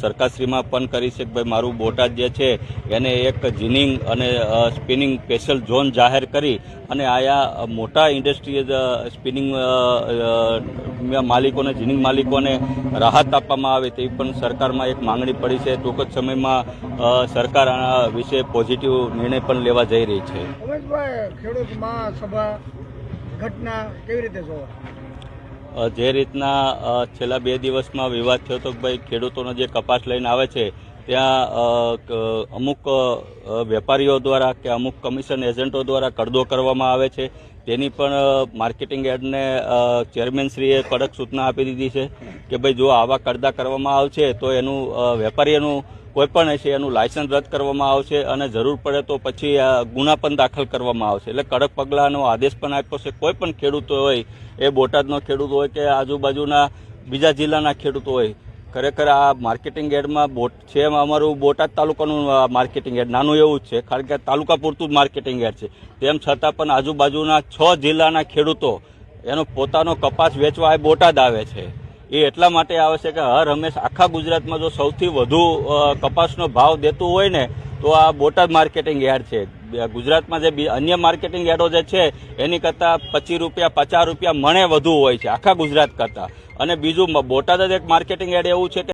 સરકારશ્રીમાં પણ કરી છે કે ભાઈ મારું બોટાદ જે છે, એને એક જીનિંગ અને સ્પિનિંગ સ્પેશિયલ ઝોન જાહેર કરી અને આયા મોટા ઇન્ડસ્ટ્રીઝ સ્પિનિંગ માલિકોને, જીનિંગ માલિકોને રાહત આપવામાં આવે તેવી પણ સરકારમાં એક માંગણી પડી છે. ટૂંક જ સમયમાં સરકાર આના વિશે પોઝિટિવ નિર્ણય પણ લેવા જઈ રહી છે. ઘટના કેવી રીતે જોવા? જે રીતના છેલ્લા બે દિવસમાં વિવાદ થયો હતો કે ભાઈ ખેડૂતોનો જે કપાસ લઈને આવે છે ત્યાં અમુક વેપારીઓ દ્વારા કે અમુક કમિશન એજન્ટો દ્વારા કડદો કરવામાં આવે છે. તેની પણ માર્કેટિંગ અ, ચેરમેનશ્રીએ કડક સૂચના આપી દીધી છે કે ભાઈ જો આવા કડદા કરવામાં આવશે તો એનું વેપારીઓનું કોઈ પણ હશે એનું લાયસન્સ રદ કરવામાં આવશે અને જરૂર પડે તો પછી ગુના પણ દાખલ કરવામાં આવશે. એટલે કડક પગલાંનો આદેશ પણ આપ્યો છે. કોઈ પણ ખેડૂતો હોય, એ બોટાદનો ખેડૂત હોય કે આજુબાજુના બીજા જિલ્લાના ખેડૂતો હોય, ખરેખર આ માર્કેટિંગ એડમાં બોટ છે અમારું બોટાદ તાલુકાનું માર્કેટિંગ એડ, નાનું એવું જ છે. કારણ કે તાલુકા પૂરતું જ માર્કેટિંગ એડ છે. તેમ છતાં પણ આજુબાજુના છ જિલ્લાના ખેડૂતો, એનો પોતાનો કપાસ વેચવા એ બોટાદ આવે છે. એ એટલા માટે આવે છે કે હર હંમેશ આખા ગુજરાતમાં જો સૌથી વધુ કપાસનો ભાવ દેતું હોય ને, તો આ બોટાદ માર્કેટિંગ યાર્ડ છે. ગુજરાતમાં જે અન્ય માર્કેટિંગ યાર્ડો જે છે, એની કરતાં પચીસ રૂપિયા, પચાસ રૂપિયા મણે વધુ હોય છે, આખા ગુજરાત કરતાં. અને બીજું બોટાદ જ એક માર્કેટિંગ યાર્ડ એવું છે કે